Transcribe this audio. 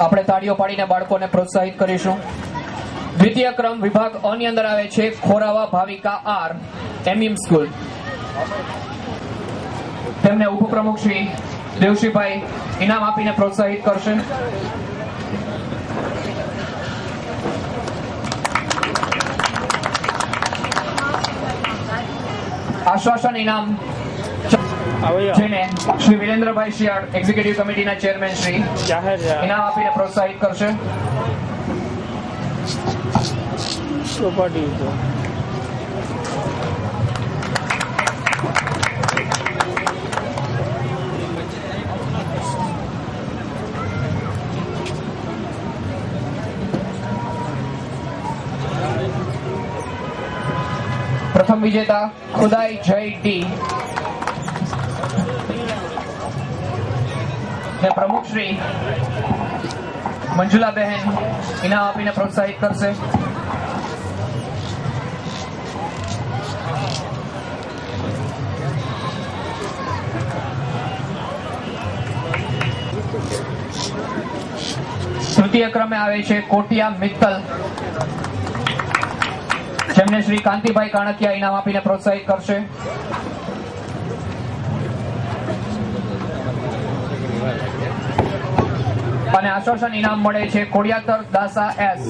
આપણે તાળીઓ પાડીને બાળકોને પ્રોત્સાહિત કરીશું. દ્વિતીય ક્રમ વિભાગ અ અંદર આવે છે ખોરાવા ભાવિકા આર એમઈમ સ્કૂલ. તેમને ઉપપ્રમુખ શ્રી દેવશીભાઈ ઇનામ આપીને પ્રોત્સાહિત કરશે. આશ્વાસન ઇનામ જેને શ્રી વિરેન્દ્રભાઈ શિયાળ એક્ઝિક્યુટિવ કમિટીના ચેરમેન શ્રી ઇનામ આપીને પ્રોત્સાહિત કરશે. ચોપાટી પ્રથમ વિજેતા ખુદાઈ જય ટી. પ્રમુખ શ્રી મંજુલાબહેન ઇનામ આપીને પ્રોત્સાહિત કરશે. તૃતીય ક્રમે આવે છે કોટિયા મિત્તલ. જેમને શ્રી કાંતિભાઈ કાણકિયા ઇનામ આપીને પ્રોત્સાહિત કરશે. અને આશ્વાસન ઇનામ મળે છે કોડિયાતર દાસા એસ.